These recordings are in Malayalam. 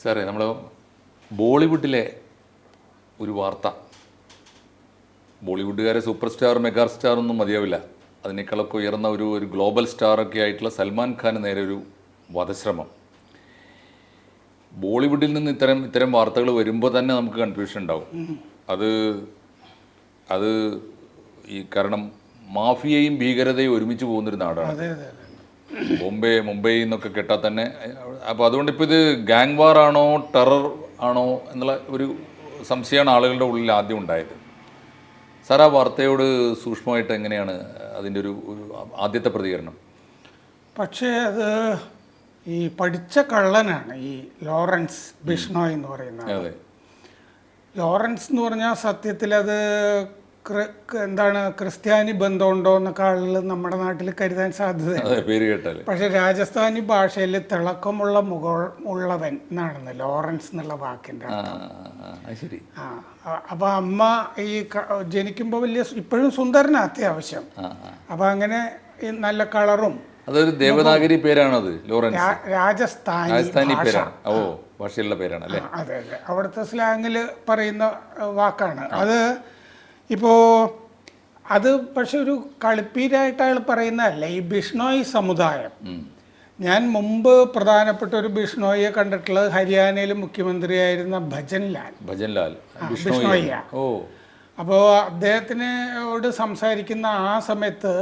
സാറേ നമ്മൾ ബോളിവുഡിലെ ഒരു വാർത്ത. ബോളിവുഡുകാരെ സൂപ്പർ സ്റ്റാർ മെഗാ സ്റ്റാർ ഒന്നും മതിയാവില്ല. അതിനേക്കാളൊക്കെ ഉയർന്ന ഒരു ഒരു ഗ്ലോബൽ സ്റ്റാറൊക്കെ ആയിട്ടുള്ള സൽമാൻ ഖാന് നേരെ ഒരു വധശ്രമം. ബോളിവുഡിൽ നിന്ന് ഇത്തരം ഇത്തരം വാർത്തകൾ വരുമ്പോൾ തന്നെ നമുക്ക് കൺഫ്യൂഷൻ ഉണ്ടാവും. അത് അത് ഈ കാരണം മാഫിയയും ഭീകരതയും ഒരുമിച്ച് പോകുന്നൊരു നാടാണ്. ബോംബെ മുംബൈ എന്നൊക്കെ കേട്ടാൽ തന്നെ അപ്പോൾ അതുകൊണ്ട് ഇപ്പോൾ ഇത് ഗാങ് വാർ ആണോ ടെറർ ആണോ എന്നുള്ള ഒരു സംശയമാണ് ആളുകളുടെ ഉള്ളിൽ ആദ്യം ഉണ്ടായത്. സാർ ആ വാർത്തയോട് സൂക്ഷ്മമായിട്ട് എങ്ങനെയാണ് അതിന്റെ ഒരു ഒരു ആദ്യത്തെ പ്രതികരണം? പക്ഷേ അത് ഈ പഠിച്ച കള്ളനാണ് ഈ ലോറൻസ് ബിഷ്ണോയ് എന്ന് പറയുന്നത് ലോറൻസ് എന്ന് പറഞ്ഞാൽ സത്യത്തിൽ അത് എന്താണ് ക്രിസ്ത്യാനി ബന്ധമുണ്ടോ എന്നൊക്കെ ആളുകൾ നമ്മുടെ നാട്ടിൽ കരുതാൻ സാധ്യത പക്ഷെ രാജസ്ഥാനി ഭാഷയിൽ തിളക്കമുള്ള മുഗൾ ഉള്ളവൻ എന്നാണെന്ന് ലോറൻസ് എന്നുള്ള വാക്കിന്റെ ആ ശരി. അപ്പൊ അമ്മ ഈ ജനിക്കുമ്പോ ജനിക്കുമ്പോൾ വലിയ ഇപ്പോഴും സുന്ദരന അത്യാവശ്യം. അപ്പൊ അങ്ങനെ നല്ല കളറും അതൊരു ദേവനാഗരി പേരാണത് ലോറൻസ്. രാജസ്ഥാനി പേരാണ്. ഓ പേരാണ് അല്ലേ അതെ അതെ. അവിടുത്തെ സ്ലാങ്ങിൽ പറയുന്ന വാക്കാണ്. അത് ഇപ്പോ അത് പക്ഷെ ഒരു കളിപ്പീരായിട്ട് അയാൾ പറയുന്നതല്ല ഈ ബിഷ്ണോയി സമുദായം. ഞാൻ മുമ്പ് പ്രധാനപ്പെട്ട ഒരു ബിഷ്ണോയിയെ കണ്ടിട്ടുള്ളത് ഹരിയാനയിലെ മുഖ്യമന്ത്രിയായിരുന്ന ഭജൻലാൽ ഭജൻലാൽ ബിഷ്ണോയ്യ. ബിഷ്ണോയി ഓ. അപ്പോൾ അദ്ദേഹത്തിനോട് സംസാരിക്കുന്ന ആ സമയത്ത്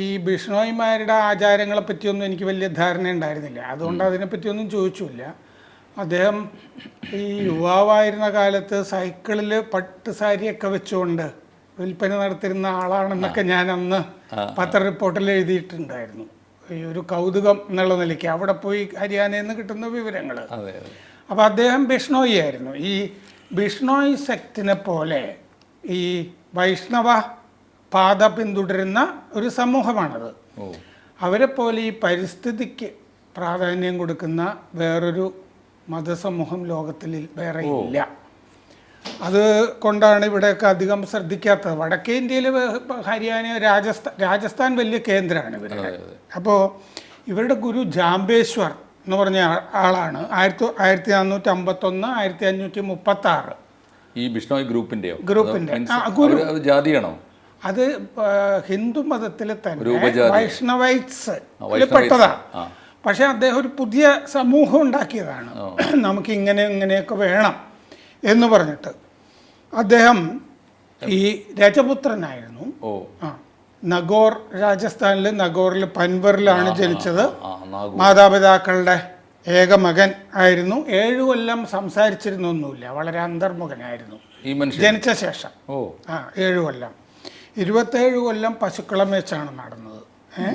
ഈ ബിഷ്ണോയിമാരുടെ ആചാരങ്ങളെ പറ്റിയൊന്നും എനിക്ക് വലിയ ധാരണ ഉണ്ടായിരുന്നില്ല അതുകൊണ്ട് അതിനെപ്പറ്റിയൊന്നും ചോദിച്ചില്ല അദ്ദേഹം ഈ യുവാവായിരുന്ന കാലത്ത് സൈക്കിളിൽ പട്ട് സാരിയൊക്കെ വെച്ചുകൊണ്ട് വിൽപ്പന നടത്തിരുന്ന ആളാണെന്നൊക്കെ ഞാൻ അന്ന് പത്ര റിപ്പോർട്ടിൽ എഴുതിയിട്ടുണ്ടായിരുന്നു. ഈ ഒരു കൗതുകം എന്നുള്ള നിലയ്ക്ക് അവിടെ പോയി ഹരിയാനയിൽ നിന്ന് കിട്ടുന്ന വിവരങ്ങൾ അപ്പോൾ അദ്ദേഹം ബിഷ്ണോയി ആയിരുന്നു. ഈ ബിഷ്ണോയി സെക്റ്റിനെ പോലെ ഈ വൈഷ്ണവ പാത പിന്തുടരുന്ന ഒരു സമൂഹമാണത്. അവരെ പോലെ ഈ പരിസ്ഥിതിക്ക് പ്രാധാന്യം കൊടുക്കുന്ന വേറൊരു മതസമൂഹം ലോകത്തിൽ വേറെ ഇല്ല. അത് കൊണ്ടാണ് ഇവിടെയൊക്കെ അധികം ശ്രദ്ധിക്കാത്തത്. വടക്കേ ഇന്ത്യയിൽ ഹരിയാന രാജസ്ഥാൻ രാജസ്ഥാൻ വലിയ കേന്ദ്രമാണ് ഇവരുടെ. അപ്പോൾ ഇവരുടെ ഗുരു ജാംബേശ്വർ എന്ന് പറഞ്ഞ ആളാണ്. ആയിരത്തി ആയിരത്തി നാനൂറ്റി അമ്പത്തൊന്ന് ആയിരത്തി അഞ്ഞൂറ്റി മുപ്പത്തി ആറ് ഈ ബിഷ്ണോയ് ഗ്രൂപ്പിന്റെയോ ഗ്രൂപ്പിന്റെ. ഗുരു. ജാതിയാണോ? അത് ഹിന്ദു മതത്തിൽ തന്നെ വൈഷ്ണവൈറ്റ്സ് വൈഷ്ണവൈറ്റ്സ്. പക്ഷെ അദ്ദേഹം ഒരു പുതിയ സമൂഹം ഉണ്ടാക്കിയതാണ്. നമുക്ക് ഇങ്ങനെ ഇങ്ങനെയൊക്കെ വേണം എന്ന് പറഞ്ഞിട്ട്. അദ്ദേഹം ഈ രജപുത്രനായിരുന്നു. ആ നഗോർ രാജസ്ഥാനിലെ നഗോറിൽ പൻവറിലാണ് ജനിച്ചത്. മാതാപിതാക്കളുടെ ഏക മകൻ ആയിരുന്നു. ഏഴു കൊല്ലം സംസാരിച്ചിരുന്നൊന്നുമില്ല. വളരെ അന്തർമുഖനായിരുന്നു. ജനിച്ച ശേഷം. ഓ. ആ ഏഴ് കൊല്ലം. ഇരുപത്തേഴ് കൊല്ലം പശുക്കളമേച്ചാണ് നടന്നത്. ഏ?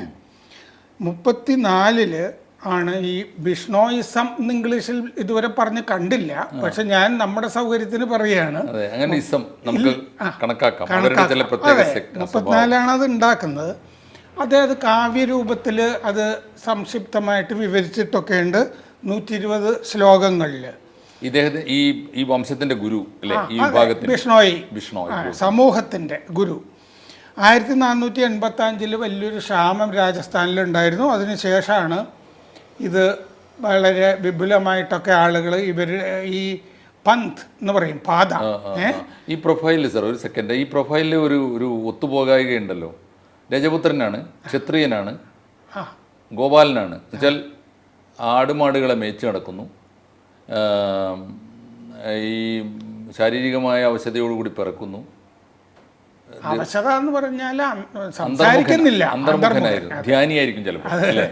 മുപ്പത്തിനാലിൽ ആണ്. ഈ ബിഷ്ണോയിസം എന്ന് ഇംഗ്ലീഷിൽ ഇതുവരെ പറഞ്ഞ് കണ്ടില്ല. പക്ഷെ ഞാൻ നമ്മുടെ സൗകര്യത്തിന് പറയാണ് അതെ അങ്ങനെ ഇസം നമുക്ക് കണക്കാക്കാം. മുപ്പത്തിനാലാണ് അത് ഉണ്ടാക്കുന്നത്. അതായത് അത് കാവ്യരൂപത്തിൽ അത് സംക്ഷിപ്തമായിട്ട് വിവരിച്ചിട്ടൊക്കെ ഉണ്ട് നൂറ്റി ഇരുപത് ശ്ലോകങ്ങളിൽ. ഇദ്ദേഹത്തെ ഈ ഈ വംശത്തിന്റെ ഗുരു അല്ലേ? ഈ ബിഷ്ണോയി. ബിഷ്ണോയി സമൂഹത്തിന്റെ ഗുരു. ആയിരത്തി നാനൂറ്റി എൺപത്തി അഞ്ചിൽ വലിയൊരു ക്ഷാമം രാജസ്ഥാനിലുണ്ടായിരുന്നു. അതിനുശേഷമാണ് ഇത് വളരെ വിപുലമായിട്ടൊക്കെ ആളുകൾ ഇവർ ഈ പന്ത് എന്ന് പറയും പാത. ഈ പ്രൊഫൈലിൽ സർ ഒരു സെക്കൻഡ്. ഈ പ്രൊഫൈലിൽ ഒരു ഒരു ഒത്തുപോകായികയുണ്ടല്ലോ. രജപുത്രനാണ് ക്ഷത്രിയനാണ് ഗോപാലനാണ്. എന്നുവെച്ചാൽ ആടുമാടുകളെ മേച്ച് നടക്കുന്നു. ഈ ശാരീരികമായ അവശതയോടുകൂടി പിറക്കുന്നു. അവശത എന്ന് പറഞ്ഞാൽ സംസാരിക്കുന്നില്ല. അന്തർമുഖനായിരുന്നു. ധ്യാനിയായിരിക്കും ചിലപ്പോൾ അല്ലേ?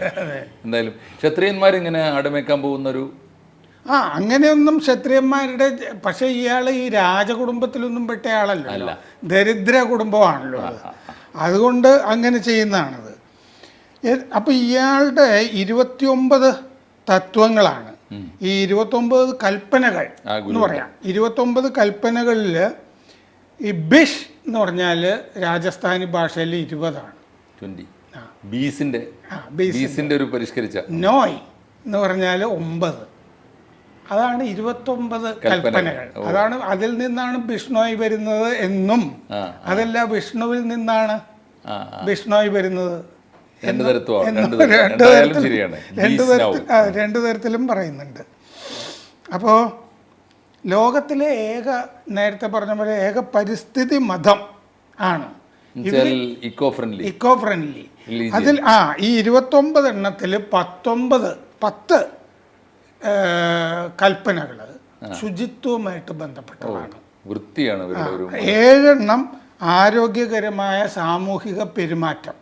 എന്തായാലും ക്ഷത്രിയന്മാരിങ്ങനെ ആടുമേക്കാൻ പോകുന്ന ഒരു ആ അങ്ങനെയൊന്നും ക്ഷത്രിയന്മാരുടെ പക്ഷെ ഇയാൾ ഈ രാജകുടുംബത്തിലൊന്നും പെട്ട ആളല്ലോ ദരിദ്ര കുടുംബമാണല്ലോ അതുകൊണ്ട് അങ്ങനെ ചെയ്യുന്നതാണത്. അപ്പോൾ അപ്പൊ ഇയാളുടെ ഇരുപത്തിയൊമ്പത് തത്വങ്ങളാണ്. ഈ ഇരുപത്തൊമ്പത് കൽപ്പനകൾ എന്ന് പറയാം. ഇരുപത്തൊമ്പത് കൽപ്പനകളിൽ ഈ ബിഷ് എന്ന് പറഞ്ഞാൽ രാജസ്ഥാനി ഭാഷയിൽ ഇരുപതാണ്. ഒരു പരിഷ്കരിച്ച. നോയ് എന്ന് പറഞ്ഞാൽ ഒമ്പത്. അതാണ് ഇരുപത്തൊമ്പത് കൽപ്പനകൾ. അതാണ് അതിൽ നിന്നാണ് ബിഷ്ണോയ് വരുന്നത് എന്നും. അതല്ല വിഷ്ണുവിൽ നിന്നാണ് ബിഷ്ണോയ് വരുന്നത് രണ്ടു തരത്തിലും. പറയുന്നുണ്ട്. അപ്പോൾ ലോകത്തിലെ ഏക നേരത്തെ പറഞ്ഞ പോലെ ഏക പരിസ്ഥിതി മതം ആണ്. ഇക്കോ ഫ്രണ്ട്ലി ഇക്കോ ഫ്രണ്ട്ലി അതിൽ ആ ഈ ഇരുപത്തൊമ്പത് എണ്ണത്തിൽ പത്തൊമ്പത് പത്ത് കൽപ്പനകൾ ശുചിത്വവുമായിട്ട് ബന്ധപ്പെട്ടതാണ്. വൃത്തിയാണ് ഏഴെണ്ണം ആരോഗ്യകരമായ സാമൂഹിക പെരുമാറ്റം.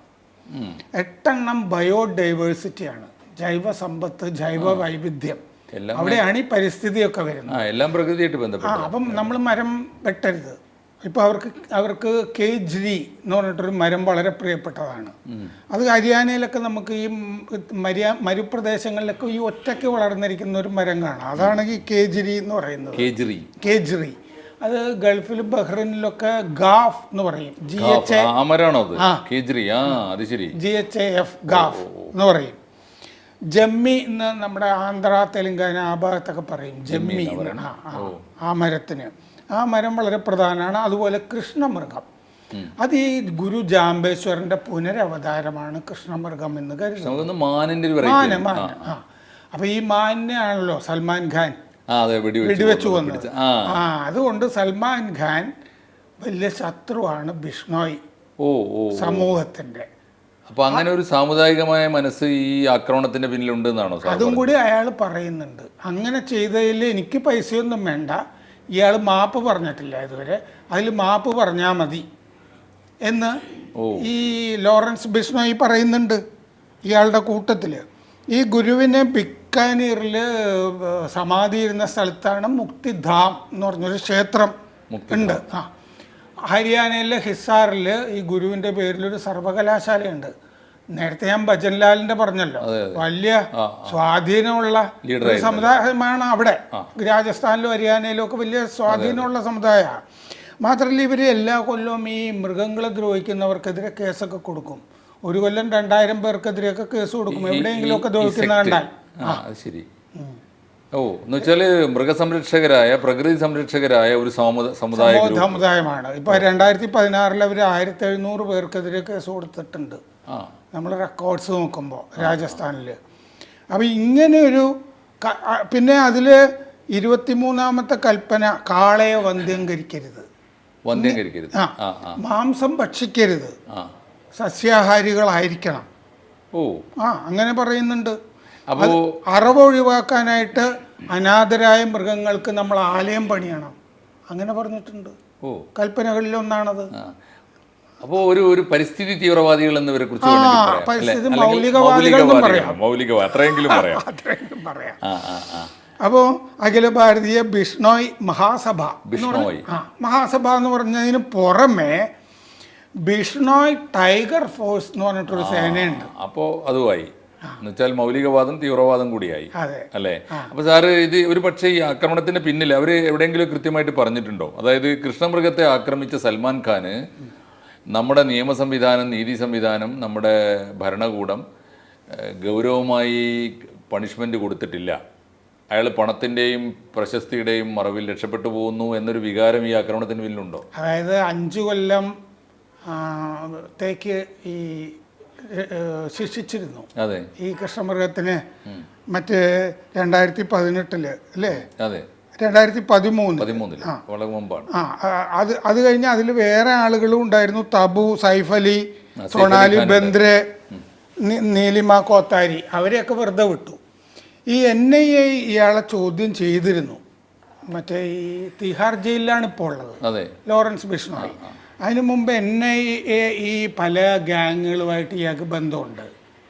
എട്ടെണ്ണം ബയോഡൈവേഴ്സിറ്റിയാണ്. ജൈവ സമ്പത്ത് ജൈവ വൈവിധ്യം. അവിടെയാണ് ഈ പരിസ്ഥിതിയൊക്കെ വരുന്നത്. എല്ലാം പ്രകൃതിയായിട്ട് ബന്ധപ്പെട്ടു അപ്പം നമ്മൾ മരം വെട്ടരുത്. ഇപ്പോൾ അവർക്ക് അവർക്ക് കേജ്രി എന്ന് പറഞ്ഞിട്ടൊരു മരം വളരെ പ്രിയപ്പെട്ടതാണ്. അത് ഹരിയാനയിലൊക്കെ നമുക്ക് ഈ മരിയ മരുപ്രദേശങ്ങളിലൊക്കെ ഈ ഒറ്റയ്ക്ക് വളർന്നിരിക്കുന്ന ഒരു മരം കാണാം. അതാണ് ഈ കേജ്രി എന്ന് പറയുന്നത്. കേജ്രി കേജ്രി അത് ഗൾഫിൽ ബഹ്റിനിലൊക്കെ ഗാഫ് എന്ന് പറയും. ജി എച്ച് എ കേജ്രി ആ അത്? ശരി. ജി എച്ച് എ എഫ് ഗാഫ് എന്ന് പറയും. ജമ്മി എന്ന് നമ്മുടെ ആന്ധ്ര തെലുങ്കാന ആ ഭാഗത്തൊക്കെ പറയും. ജമ്മി എന്ന്. ആ, മരത്തിന്. ആ മരം വളരെ പ്രധാനമാണ്. അതുപോലെ കൃഷ്ണമൃഗം. അത് ഈ ഗുരു ജാംബേശ്വരന്റെ പുനരവതാരമാണ് കൃഷ്ണമൃഗം എന്ന് കരുതുന്നു. നമുക്കൊന്ന് മാന മാന് ആ അപ്പൊ ഈ മാനിനെയാണല്ലോ സൽമാൻ ഖാൻ വെടിവെച്ചു വന്നത് ആ. അതുകൊണ്ട് സൽമാൻ ഖാൻ വലിയ ശത്രുവാണ് ബിഷ്ണോയ് സമൂഹത്തിന്റെ. അപ്പൊ അങ്ങനെ ഒരു സാമുദായികമായ മനസ്സ് ഈ ആക്രമണത്തിന്റെ പിന്നിലുണ്ട് എന്നാണോ സാർ അതും കൂടി അയാൾ പറയുന്നുണ്ട്. അങ്ങനെ ചെയ്തതിൽ എനിക്ക് പൈസയൊന്നും വേണ്ട. ഇയാൾ മാപ്പ് പറഞ്ഞിട്ടില്ല ഇതുവരെ. അതിൽ മാപ്പ് പറഞ്ഞാൽ മതി എന്ന് ഈ ലോറൻസ് ബിഷ്ണോയി പറയുന്നുണ്ട് ഇയാളുടെ കൂട്ടത്തിൽ ഈ ഗുരുവിനെ ബിക്കാനീറിൽ സമാധി ഇരുന്ന സ്ഥലത്താണ് മുക്തിധാം എന്ന് പറഞ്ഞൊരു ക്ഷേത്രം ഉണ്ട്. ആ. ഹരിയാനയിലെ ഹിസാറിൽ ഈ ഗുരുവിന്റെ പേരിലൊരു സർവകലാശാലയുണ്ട്. നേരത്തെ ഞാൻ ഭജൻലാലിന്റെ പറഞ്ഞല്ലോ. വലിയ സ്വാധീനമുള്ള സമുദായമാണ് അവിടെ. രാജസ്ഥാനിലും ഹരിയാനയിലും ഒക്കെ വലിയ സ്വാധീനമുള്ള സമുദായമാണ്. മാത്രമല്ല ഇവർ എല്ലാ കൊല്ലവും ഈ മൃഗങ്ങളെ ദ്രോഹിക്കുന്നവർക്കെതിരെ കേസൊക്കെ കൊടുക്കും. ഒരു കൊല്ലം രണ്ടായിരം പേർക്കെതിരെയൊക്കെ കേസ് കൊടുക്കും. എവിടെയെങ്കിലുമൊക്കെ ദ്രോഹിക്കുന്ന കണ്ടാൽ. ശരി. ഓ എന്ന് വെച്ചാൽ മൃഗസംരക്ഷകരായ പ്രകൃതി സംരക്ഷകരായ ഒരു സാമുദ- സമുദായ സമുദായമാണ്. ഇപ്പൊ രണ്ടായിരത്തി പതിനാറിൽ അവർ ആയിരത്തി എഴുന്നൂറ് പേർക്കെതിരെ കേസ് കൊടുത്തിട്ടുണ്ട്. നമ്മൾ റെക്കോർഡ്സ് നോക്കുമ്പോൾ രാജസ്ഥാനിൽ അപ്പോൾ ഇങ്ങനെ ഒരു പിന്നെ അതിൽ ഇരുപത്തിമൂന്നാമത്തെ കൽപ്പന കാളയെ വന്ധ്യംകരിക്കരുത് വന്ധ്യംകരിക്കരുത് മാംസം ഭക്ഷിക്കരുത്. സസ്യാഹാരികളായിരിക്കണം. ഓ. ആ അങ്ങനെ പറയുന്നുണ്ട്. അപ്പോ അറവ് ഒഴിവാക്കാനായിട്ട് അനാഥരായ മൃഗങ്ങൾക്ക് നമ്മൾ ആലയം പണിയണം. അങ്ങനെ പറഞ്ഞിട്ടുണ്ട്. ഓ. കൽപ്പനകളിൽ ഒന്നാണത് അപ്പോൾ അപ്പോ ഒരു ഒരു പരിസ്ഥിതി തീവ്രവാദികൾ എന്നിവരെ കുറിച്ച് മൗലികവാദികൾ പറയാം. അത്രയെങ്കിലും പറയാം. ആ അപ്പോൾ അഖില ഭാരതീയ ബിഷ്ണോയ് മഹാസഭ ബിഷ്ണോയ്. മഹാസഭ എന്ന് പറഞ്ഞതിന് പുറമെ ബിഷ്ണോയ് ടൈഗർ ഫോഴ്സ് എന്ന് പറഞ്ഞിട്ടൊരു സേനയുണ്ട്. അപ്പോ അതുമായി. എന്നുവെച്ചാൽ മൗലികവാദം തീവ്രവാദം കൂടിയായി അല്ലെ? അപ്പൊ സാറ് ഇത് ഒരു പക്ഷേ ഈ ആക്രമണത്തിന്റെ പിന്നിൽ അവർ എവിടെയെങ്കിലും കൃത്യമായിട്ട് പറഞ്ഞിട്ടുണ്ടോ? അതായത് കൃഷ്ണമൃഗത്തെ ആക്രമിച്ച സൽമാൻ ഖാന് നമ്മുടെ നിയമ സംവിധാനം നീതി സംവിധാനം നമ്മുടെ ഭരണകൂടം ഗൗരവമായി പണിഷ്മെന്റ് കൊടുത്തിട്ടില്ല. അയാൾ പണത്തിന്റെയും പ്രശസ്തിയുടെയും മറവിൽ രക്ഷപ്പെട്ടു പോകുന്നു എന്നൊരു വികാരം ഈ ആക്രമണത്തിന് പിന്നിലുണ്ടോ? അതായത് അഞ്ചു കൊല്ലം തേക്ക് ഈ ശിക്ഷിച്ചിരുന്നു. ഈ കൃഷ്ണമൃഗത്തിന് മറ്റേ രണ്ടായിരത്തി പതിനെട്ടിൽ അല്ലേ രണ്ടായിരത്തി പതിമൂന്ന് ആ. അത് അത് കഴിഞ്ഞ് അതിൽ വേറെ ആളുകളും ഉണ്ടായിരുന്നു. തബു സൈഫ് അലി സൊണാലി ബന്ദ്രെ നീലിമ കോത്താരി അവരെയൊക്കെ വെറുതെ വിട്ടു. ഈ എൻ ഐ എ ഇയാളെ ചോദ്യം ചെയ്തിരുന്നു. മറ്റേ ഈ തിഹാർ ജയിലിലാണ് ഇപ്പോൾ ഉള്ളത്. ലോറൻസ് ബിഷ്ണോയ് അതിനു മുമ്പ് എൻ ഐ എ ഈ പല ഗ്യാങ്ങുകളുമായിട്ട് ഇയാൾക്ക് ബന്ധമുണ്ട്.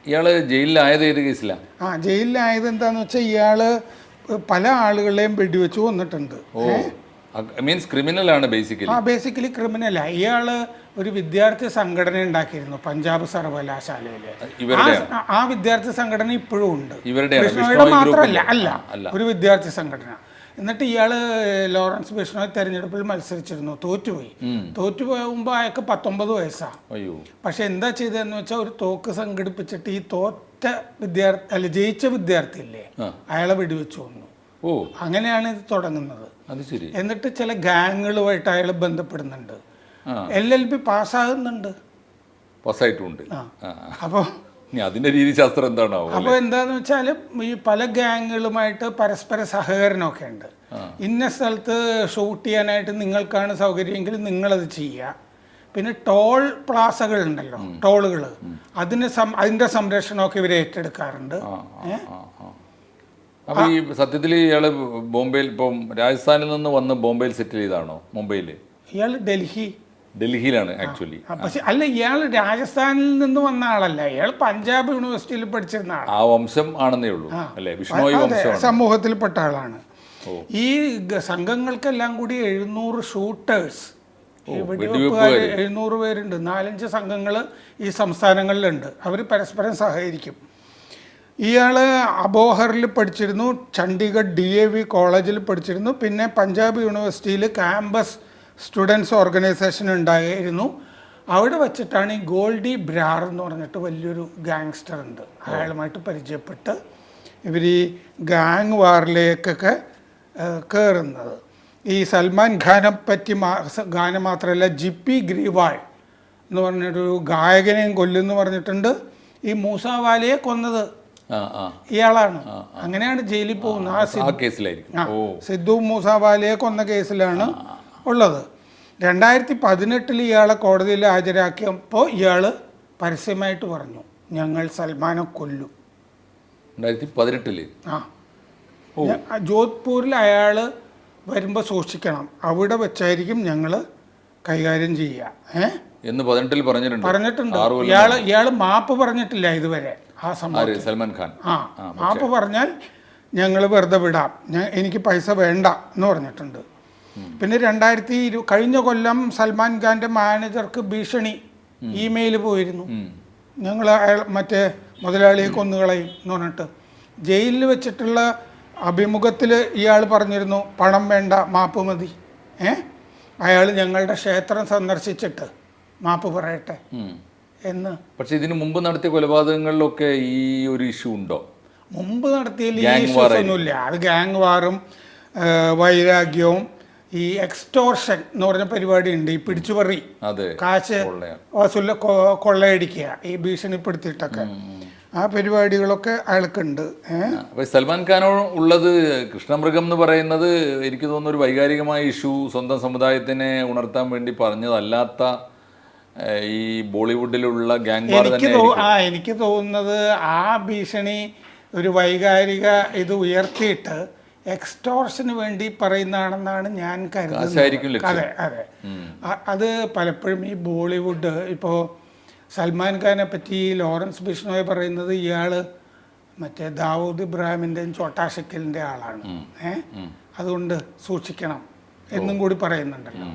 ഇയാൾ ജയിലിലായത് ഏത് കേസിലാണ്? ആ ജയിലിലായത് എന്താന്ന് വെച്ചാൽ ഇയാൾ പല ആളുകളെയും വെടിവെച്ച് കൊന്നിട്ടുണ്ട്. ഓ മീൻസ് ക്രിമിനൽ ആണ് ബേസിക്കലി ആ ബേസിക്കലി ക്രിമിനലാ. ഇയാൾ ഒരു വിദ്യാർത്ഥി സംഘടന ഉണ്ടാക്കിയിരുന്നു പഞ്ചാബ് സർവകലാശാലയിൽ ആ വിദ്യാർത്ഥി സംഘടന ഇപ്പോഴും ഉണ്ട്. മാത്രമല്ല അല്ല. ഒരു വിദ്യാർത്ഥി സംഘടന. എന്നിട്ട് ഇയാൾ ലോറൻസ് ബിഷ്ണോയ് തെരഞ്ഞെടുപ്പിൽ മത്സരിച്ചിരുന്നു. തോറ്റുപോയി. തോറ്റുപോകുമ്പോൾ അയാൾക്ക് പത്തൊമ്പത് വയസ്സാ. പക്ഷെ എന്താ ചെയ്തതെന്ന് വെച്ചാൽ ഒരു തോക്ക് സംഘടിപ്പിച്ചിട്ട് ഈ തോറ്റ വിദ്യാർത്ഥി അല്ല ജയിച്ച വിദ്യാർത്ഥി ഇല്ലേ അയാളെ വെടിവെച്ചു കൊന്നു. ഓ. അങ്ങനെയാണ് ഇത് തുടങ്ങുന്നത്. എന്നിട്ട് ചില ഗാങ്ങുകളുമായിട്ട് അയാൾ ബന്ധപ്പെടുന്നുണ്ട്. എൽ എൽ ബി പാസ്സാകുന്നുണ്ട്. പാസ്സായിട്ടുണ്ട്. അപ്പോൾ ഇനി അതിന്റെ രീതിശാസ്ത്രം എന്താണോ അപ്പോൾ എന്താന്ന് വെച്ചാൽ ഈ പല ഗ്യാങ്ങുകളുമായിട്ട് പരസ്പര സഹകരണമൊക്കെ ഉണ്ട്. ഇന്ന സ്ഥലത്ത് ഷൂട്ട് ചെയ്യാനായിട്ട് നിങ്ങൾക്കാണ് സൗകര്യമെങ്കിൽ നിങ്ങളത് ചെയ്യുക. പിന്നെ ടോൾ പ്ലാസകൾ ഉണ്ടല്ലോ ടോളുകൾ അതിന് അതിന്റെ സംരക്ഷണമൊക്കെ ഇവർ ഏറ്റെടുക്കാറുണ്ട്. അപ്പൊ ഈ സത്യത്തിൽ ഇയാൾ ബോംബെയിൽ ഇപ്പം രാജസ്ഥാനിൽ നിന്ന് വന്ന് ബോംബെയിൽ സെറ്റിൽ ചെയ്താണോ? മുംബൈയിൽ ഇയാൾ ഡൽഹി. ഡൽഹിയിലാണ് ആക്ച്വലി പക്ഷെ അല്ല ഇയാൾ രാജസ്ഥാനിൽ നിന്ന് വന്ന ആളല്ല. ഇയാൾ പഞ്ചാബ് യൂണിവേഴ്സിറ്റിയിൽ പഠിച്ചിരുന്ന ആളാണ് ആ വംശം ആണെന്നേ ഉള്ളൂ. അല്ലേ? വിഷ്ണോയി വംശം സമൂഹത്തിൽപ്പെട്ട ആളാണ്. ഈ സംഘങ്ങൾക്കെല്ലാം കൂടി എഴുന്നൂറ് ഷൂട്ടേഴ്സ്. വെടിവെപ്പുകാർ എഴുന്നൂറ് പേരുണ്ട്. നാലഞ്ച് സംഘങ്ങൾ ഈ സംസ്ഥാനങ്ങളിലുണ്ട്. അവർ പരസ്പരം സഹകരിക്കും. ഇയാൾ അബോഹറിൽ പഠിച്ചിരുന്നു ചണ്ഡീഗഡ് ഡി എ വി കോളേജിൽ പഠിച്ചിരുന്നു പിന്നെ പഞ്ചാബ് യൂണിവേഴ്സിറ്റിയിൽ ക്യാമ്പസ് സ്റ്റുഡൻസ് ഓർഗനൈസേഷൻ ഉണ്ടായിരുന്നു അവിടെ വച്ചിട്ടാണ് ഈ ഗോൾഡി ബ്രാർ എന്ന് പറഞ്ഞിട്ട് വലിയൊരു ഗാങ്സ്റ്റർ ഉണ്ട്. അയാളുമായിട്ട് പരിചയപ്പെട്ട് ഇവർ ഈ ഗാങ് വാറിലേക്കൊക്കെ കയറുന്നത് ഈ സൽമാൻ ഖാനെ പറ്റി ഗാനം മാത്രമല്ല ജിപ്പി ഗ്രീവാൾ എന്ന് പറഞ്ഞിട്ടൊരു ഗായകനെയും കൊല്ലുമെന്ന് പറഞ്ഞിട്ടുണ്ട്. ഈ മൂസാവാലയെ കൊന്നത് ഇയാളാണ്. അങ്ങനെയാണ് ജയിലിൽ പോകുന്നത്. ആ സിദ്ധു മൂസാവാലയെ കൊന്ന കേസിലാണ്. ഉള്ളത്. രണ്ടായിരത്തി പതിനെട്ടിൽ ഇയാളെ കോടതിയിൽ ഹാജരാക്കിയപ്പോൾ ഇയാൾ പരസ്യമായിട്ട് പറഞ്ഞു ഞങ്ങൾ സൽമാനെ കൊല്ലും. രണ്ടായിരത്തി പതിനെട്ടിൽ ആ ഞ- ആ ജോധ്പൂരിൽ അയാൾ വരുമ്പോൾ സൂക്ഷിക്കണം. അവിടെ വെച്ചായിരിക്കും ഞങ്ങൾ കൈകാര്യം ചെയ്യുക. ഏ? എന്ന് പതിനെട്ടിൽ പറഞ്ഞിട്ടുണ്ട്. പറഞ്ഞിട്ടുണ്ട്. ഇയാൾ ഇയാൾ മാപ്പ് പറഞ്ഞിട്ടില്ല ഇതുവരെ ആ സംഭവം സൽമാൻ ഖാൻ. ആ മാപ്പ് പറഞ്ഞാൽ ഞങ്ങൾ വെറുതെ വിടാം. എനിക്ക് പൈസ വേണ്ട എന്ന് പറഞ്ഞിട്ടുണ്ട്. പിന്നെ രണ്ടായിരത്തി ഇരു കഴിഞ്ഞ കൊല്ലം സൽമാൻ ഖാന്റെ മാനേജർക്ക് ഭീഷണി ഇമെയിൽ പോയിരുന്നു. ഞങ്ങൾ അയാൾ മറ്റേ മുതലാളിയെ കൊന്നുകളയും എന്ന് പറഞ്ഞിട്ട്. ജയിലിൽ വെച്ചിട്ടുള്ള അഭിമുഖത്തിൽ ഇയാൾ പറഞ്ഞിരുന്നു പണം വേണ്ട മാപ്പ് മതി. ഏ? അയാൾ ഞങ്ങളുടെ ക്ഷേത്രം സന്ദർശിച്ചിട്ട് മാപ്പ് പറയട്ടെ എന്ന്. പക്ഷെ ഇതിനു മുമ്പ് നടത്തിയ കൊലപാതകങ്ങളിലൊക്കെ ഈ ഒരു ഇഷ്യൂ ഉണ്ടോ? മുമ്പ് നടത്തിയതിൽ ഈ ഇഷ്യൂസ് ഒന്നുമില്ല. അത് ഗാങ് വാറും വൈരാഗ്യവും ഈ എക്സ്റ്റോർഷൻ എന്ന് പറഞ്ഞ പരിപാടി ഉണ്ട് ഈ പിടിച്ചുപറി. കാശ്. വസൂല കൊള്ളയടിക്കുക. ഈ ഭീഷണിപ്പെടുത്തിയിട്ടൊക്കെ. ആ പരിപാടികളൊക്കെ അയാൾക്കുണ്ട്. സൽമാൻ ഖാനോ ഉള്ളത് കൃഷ്ണമൃഗം എന്ന് പറയുന്നത് എനിക്ക് തോന്നുന്ന ഒരു വൈകാരികമായ ഇഷ്യൂ. സ്വന്തം സമുദായത്തിനെ ഉണർത്താൻ വേണ്ടി പറഞ്ഞതല്ലാത്ത ഈ ബോളിവുഡിലുള്ള ഗാങ് എനിക്ക് ആ എനിക്ക് തോന്നുന്നത് ആ ഭീഷണി ഒരു വൈകാരിക ഇത് ഉയർത്തിയിട്ട് എക്സ്റ്റോർഷന് വേണ്ടി പറയുന്നതാണെന്നാണ് ഞാൻ കരുതുന്നത്. അതെ അതെ. അത് പലപ്പോഴും ഈ ബോളിവുഡ് ഇപ്പോൾ സൽമാൻ ഖാനെ പറ്റി ലോറൻസ് ബിഷ്ണോയെ പറയുന്നത് ഇയാൾ മറ്റേ ദാവൂദ് ഇബ്രാഹിമിന്റെയും ചോട്ടാ ആളാണ്. ഏ? അതുകൊണ്ട് സൂക്ഷിക്കണം എന്നും കൂടി പറയുന്നുണ്ടല്ലോ.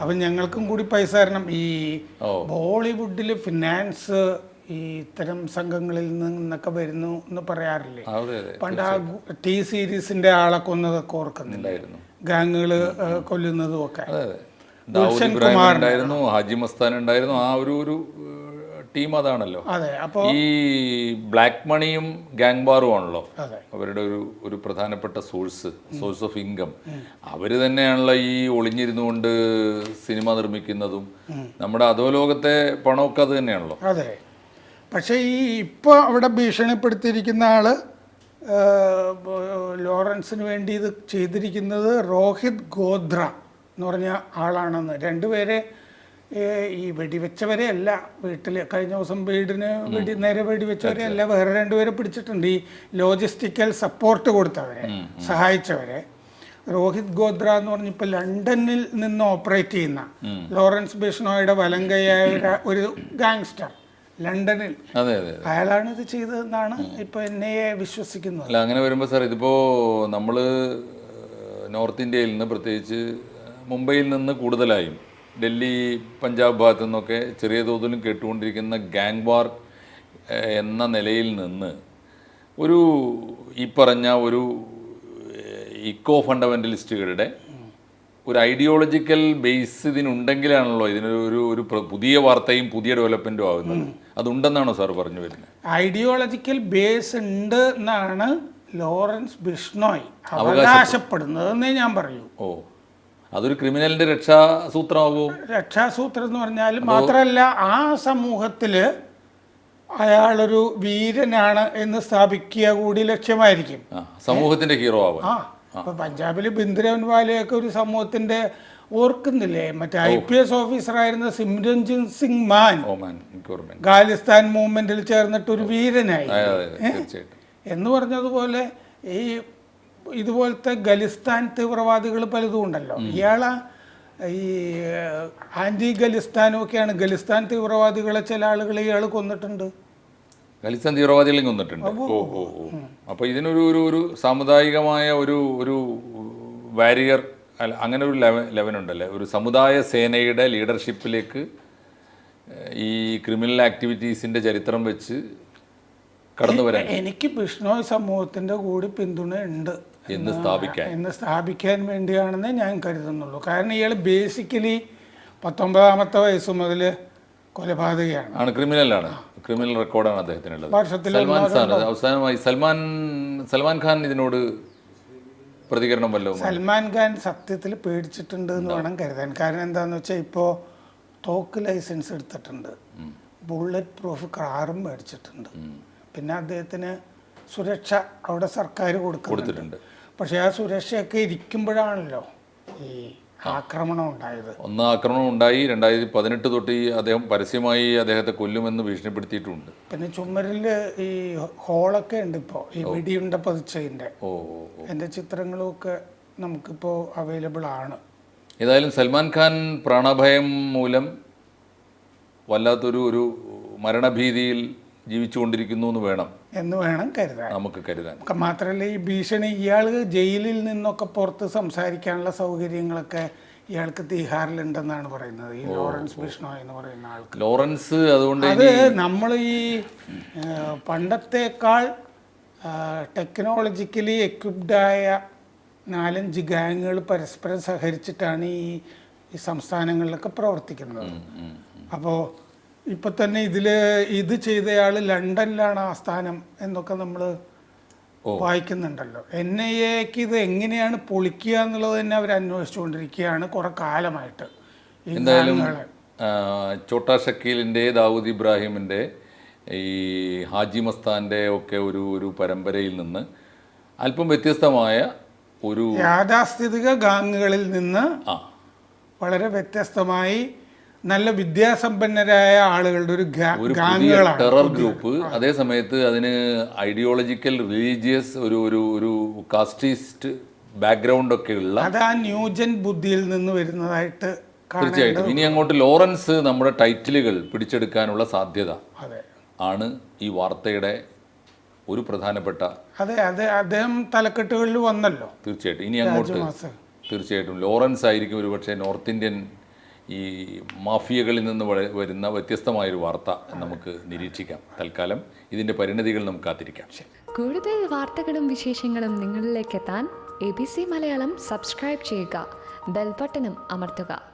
അപ്പം ഞങ്ങൾക്കും കൂടി പൈസ തരണം. ഈ. ബോളിവുഡിൽ ഫിനാൻസ് ഈ ഇത്തരം സംഘങ്ങളിൽ നിന്നൊക്കെ വരുന്നു എന്ന് പറയാറില്ലേ? പണ്ട് ആ ടി സീരീസിന്റെ ആളെ കൊന്നതൊക്കെ ഓർക്കുന്നില്ല? ഗാങ്ങുകൾ കൊല്ലുന്നതും ഒക്കെ. ദാവൂദ് ഇബ്രാഹിം ഉണ്ടായിരുന്നു ഹാജി മസ്താൻ ഉണ്ടായിരുന്നു ആ ഒരു ഒരു ടീം അതാണല്ലോ. അതെ അപ്പോൾ ഈ ബ്ലാക്ക് മണിയും ഗാങ് ബാറും ആണല്ലോ. അവരുടെ ഒരു ഒരു പ്രധാനപ്പെട്ട സോഴ്സ് സോഴ്സ് ഓഫ് ഇൻകം. അവർ തന്നെയാണല്ലോ ഈ ഒളിഞ്ഞിരുന്നുകൊണ്ട് സിനിമ നിർമ്മിക്കുന്നതും. നമ്മുടെ അധോലോകത്തെ പണമൊക്കെ അത് തന്നെയാണല്ലോ. പക്ഷേ ഈ ഇപ്പോൾ അവിടെ ഭീഷണിപ്പെടുത്തിയിരിക്കുന്ന ആൾ ലോറൻസിന് വേണ്ടി ഇത് ചെയ്തിരിക്കുന്നത് രോഹിത് ഗോദ്ര എന്ന് പറഞ്ഞ ആളാണെന്ന്. രണ്ടുപേരെ ഈ വെടിവെച്ചവരെ അല്ല വീട്ടിൽ കഴിഞ്ഞ ദിവസം വീടിന് വെടി നേരെ വെടിവെച്ചവരെ അല്ല വേറെ രണ്ടുപേരെ പിടിച്ചിട്ടുണ്ട്. ഈ ലോജിസ്റ്റിക്കൽ സപ്പോർട്ട് കൊടുത്തവരെ സഹായിച്ചവരെ. രോഹിത് ഗോദ്ര എന്ന് പറഞ്ഞ ഇപ്പോൾ ലണ്ടനിൽ നിന്ന് ഓപ്പറേറ്റ് ചെയ്യുന്ന ലോറൻസ് ബിഷ്ണോയുടെ വലങ്കയായ ഒരു ഗാങ്സ്റ്റർ. ലണ്ടനിൽ. അതെ അതെ അയാളാണ് ഇത് ചെയ്തതെന്നാണ് ഇപ്പൊ എന്നെ വിശ്വസിക്കുന്നത്. അല്ല അങ്ങനെ വരുമ്പോൾ സാർ ഇതിപ്പോ നമ്മൾ നോർത്ത് ഇന്ത്യയിൽ നിന്ന് പ്രത്യേകിച്ച് മുംബൈയിൽ നിന്ന് കൂടുതലായും ഡൽഹി പഞ്ചാബ് ഭാഗത്തു നിന്നൊക്കെ ചെറിയ തോതിലും കേട്ടുകൊണ്ടിരിക്കുന്ന ഗാങ് വാർ എന്ന നിലയിൽ നിന്ന് ഒരു ഈ പറഞ്ഞ ഒരു ഇക്കോ ഫണ്ടമെന്റലിസ്റ്റുകളുടെ ഒരു ഐഡിയോളജിക്കൽ ബേസ് ഇതിനുണ്ടെങ്കിലാണല്ലോ ഇതിനൊരു ഒരു ഒരു പുതിയ വാർത്തയും പുതിയ ഡെവലപ്മെന്റും ആകുന്നത് അതുണ്ടെന്നാണോ സാർ പറഞ്ഞു വരുന്നത്? ഐഡിയോളജിക്കൽ ബേസ് ഉണ്ട് എന്നാണ് ലോറൻസ് ബിഷ്ണോയ് അവകാശപ്പെടുന്നതെന്നേ ഞാൻ പറയൂ. ഓ അതൊരു ക്രിമിനലിന്റെ രക്ഷാസൂത്രമാകുമോ? രക്ഷാസൂത്രം എന്ന് പറഞ്ഞാൽ മാത്രമല്ല ആ സമൂഹത്തിൽ അയാളൊരു വീരനാണ് എന്ന് സ്ഥാപിക്കുക കൂടി ലക്ഷ്യമായിരിക്കും. സമൂഹത്തിന്റെ ഹീറോ ആവാൻ. ആ ഇപ്പൊ പഞ്ചാബിൽ ബിന്ദ്രൻ വാലയൊക്കെ ഒരു സമൂഹത്തിന്റെ ഓർക്കുന്നില്ലേ? മറ്റേ ഐ പി എസ് ഓഫീസറായിരുന്ന സിമ്രൻജിത് സിംഗ് മാൻ. ഖാലിസ്ഥാൻ മൂവ്മെന്റിൽ ചേർന്നിട്ട് ഒരു വീരനായി. എന്ന് പറഞ്ഞതുപോലെ ഈ ഇതുപോലത്തെ ഖലിസ്ഥാൻ തീവ്രവാദികൾ പലതും ഉണ്ടല്ലോ. ഇയാളെ ഈ ആന്റി ഖലിസ്ഥാനും ഒക്കെയാണ് ഖലിസ്ഥാൻ തീവ്രവാദികളെ ചില ആളുകൾ ഇയാൾ കൊന്നിട്ടുണ്ട്. ഖലിസ്ഥാൻ തീവ്രവാദികളെയും കൊന്നിട്ടുണ്ട് ഓ ഓ ഓ. അപ്പൊ ഇതിനൊരു ഒരു ഒരു സാമുദായികമായ ഒരു ഒരു വാരിയർ അല്ല അങ്ങനെ ഒരു ലെവൻ ലെവൻ ഉണ്ടല്ലേ ഒരു സമുദായ സേനയുടെ ലീഡർഷിപ്പിലേക്ക് ഈ ക്രിമിനൽ ആക്ടിവിറ്റീസിന്റെ ചരിത്രം വെച്ച് കടന്നു വരാൻ. എനിക്ക് ബിഷ്ണോയ് സമൂഹത്തിന്റെ കൂടി പിന്തുണ ഉണ്ട്. എന്ന് സ്ഥാപിക്കാൻ. എന്ന് സ്ഥാപിക്കാൻ വേണ്ടിയാണെന്ന് ഞാൻ കരുതുന്നുള്ളൂ. കാരണം ഇയാൾ ബേസിക്കലി പത്തൊമ്പതാമത്തെ വയസ്സ് മുതൽ കൊലപാതകയാണ്. ആണ് ക്രിമിനലാണ്. ക്രിമിനൽ റെക്കോർഡാണ് അദ്ദേഹത്തിനുള്ളത്. സൽമാൻ ഖാൻ അവസാനമായി സൽമാൻ സൽമാൻ ഖാൻ ഇതിനോട് പ്രതികരണം വല്ലതും സൽമാൻ ഖാൻ സത്യത്തിൽ പേടിച്ചിട്ടുണ്ട് എന്ന് വേണം കരുതാൻ. കാരണം എന്താണെന്ന് വെച്ചാൽ ഇപ്പോൾ തോക്ക് ലൈസൻസ് എടുത്തിട്ടുണ്ട്. ബുള്ളറ്റ് പ്രൂഫ് കാറും മേടിച്ചിട്ടുണ്ട്. പിന്നെ അദ്ദേഹത്തിന് സുരക്ഷ അവിടെ സർക്കാർ കൊടുക്കുന്നുണ്ട്. പക്ഷേ ആ സുരക്ഷയൊക്കെ ഇരിക്കുമ്പോഴാണല്ലോ ഈ ആക്രമണം ഉണ്ടായത്. ഒന്ന് ആക്രമണം ഉണ്ടായി. രണ്ടായിരത്തി പതിനെട്ട് തൊട്ട് ഈ അദ്ദേഹം പരസ്യമായി അദ്ദേഹത്തെ കൊല്ലുമെന്ന് ഭീഷണിപ്പെടുത്തിയിട്ടുണ്ട്. പിന്നെ ചുമരിൽ ഈ ഹോളൊക്കെ ഉണ്ട് ഇപ്പോൾ ഈ വെടിയുണ്ട പതിച്ചതിന്റെ ഓ. എന്റെ ചിത്രങ്ങളും ഒക്കെ നമുക്കിപ്പോൾ അവൈലബിൾ ആണ്. ഏതായാലും സൽമാൻ ഖാൻ പ്രാണഭയം മൂലം വല്ലാത്തൊരു ഒരു മരണഭീതിയിൽ ജീവിച്ചുകൊണ്ടിരിക്കുന്നു എന്ന് വേണം. എന്ന് വേണം കരുതാൻ. നമുക്ക് കരുതാൻ. മാത്രമല്ല ഈ ഭീഷണി ഇയാൾ ജയിലിൽ നിന്നൊക്കെ പുറത്ത് സംസാരിക്കാനുള്ള സൗകര്യങ്ങളൊക്കെ ഇയാൾക്ക് തീഹാറിലുണ്ടെന്നാണ് പറയുന്നത്. ഈ ലോറൻസ് ബിഷ്ണോയ് എന്ന് പറയുന്ന ആൾക്ക്. ലോറൻസ് അതുകൊണ്ട് അത് നമ്മൾ ഈ പണ്ടത്തേക്കാൾ ടെക്നോളജിക്കലി എക്വിപ്ഡായ നാലഞ്ച് ഗാങ്ങുകൾ പരസ്പരം സഹകരിച്ചിട്ടാണ് ഈ ഈ സംസ്ഥാനങ്ങളിലൊക്കെ പ്രവർത്തിക്കുന്നത്. അപ്പോൾ ഇപ്പം തന്നെ ഇതിൽ ഇത് ചെയ്തയാൾ ലണ്ടനിലാണ് ആസ്ഥാനം എന്നൊക്കെ നമ്മൾ വായിക്കുന്നുണ്ടല്ലോ. എൻ ഐ എക്ക് ഇത് എങ്ങനെയാണ് പൊളിക്കുക എന്നുള്ളത് തന്നെ അവർ അന്വേഷിച്ചുകൊണ്ടിരിക്കുകയാണ് കുറെ കാലമായിട്ട്. എന്തായാലും ചോട്ടാ ഷക്കീലിന്റെ ദാവൂദ് ഇബ്രാഹിമിന്റെ ഈ ഹാജി മസ്താന്റെ ഒക്കെ ഒരു ഒരു പരമ്പരയിൽ നിന്ന് അല്പം വ്യത്യസ്തമായ ഒരു യാഥാസ്ഥിതിക ഗാങ്ങുകളിൽ നിന്ന് വളരെ വ്യത്യസ്തമായി നല്ല വിദ്യാസമ്പന്നരായ ആളുകളുടെ ഒരു ടെറർ ഗ്രൂപ്പ് അതേ സമയത്ത് അതിന് ഐഡിയോളജിക്കൽ റിലീജിയസ് ഒരു ഒരു ഒരു കാസ്റ്റിസ്റ്റ് ബാക്ക്ഗ്രൗണ്ട് ഒക്കെ ഉള്ള അത് ആ ന്യൂജൻ ബുദ്ധിയിൽ നിന്ന് വരുന്നതായിട്ട് തീർച്ചയായിട്ടും. ഇനി അങ്ങോട്ട് ലോറൻസ് നമ്മുടെ ടൈറ്റിലുകൾ പിടിച്ചെടുക്കാനുള്ള സാധ്യത ആണ് ഈ വാർത്തയുടെ ഒരു പ്രധാനപ്പെട്ട അതെ അതെ അദ്ദേഹം തലക്കെട്ടുകളിൽ വന്നല്ലോ. തീർച്ചയായിട്ടും. ഇനി അങ്ങോട്ട് തീർച്ചയായിട്ടും. ലോറൻസ് ആയിരിക്കും ഒരുപക്ഷെ നോർത്ത് ഇന്ത്യൻ ഈ മാഫിയകളിൽ നിന്ന് വരുന്ന വ്യത്യസ്തമായൊരു വാർത്ത നമുക്ക് നിരീക്ഷിക്കാം. തൽക്കാലം ഇതിന്റെ പരിണതികൾ നമുക്ക് കാത്തിരിക്കാം. കൂടുതൽ വാർത്തകളും വിശേഷങ്ങളും നിങ്ങളിലേക്ക് എത്താൻ A B C Malayalam subscribe ചെയ്യുക. ബെൽബട്ടനും അമർത്തുക.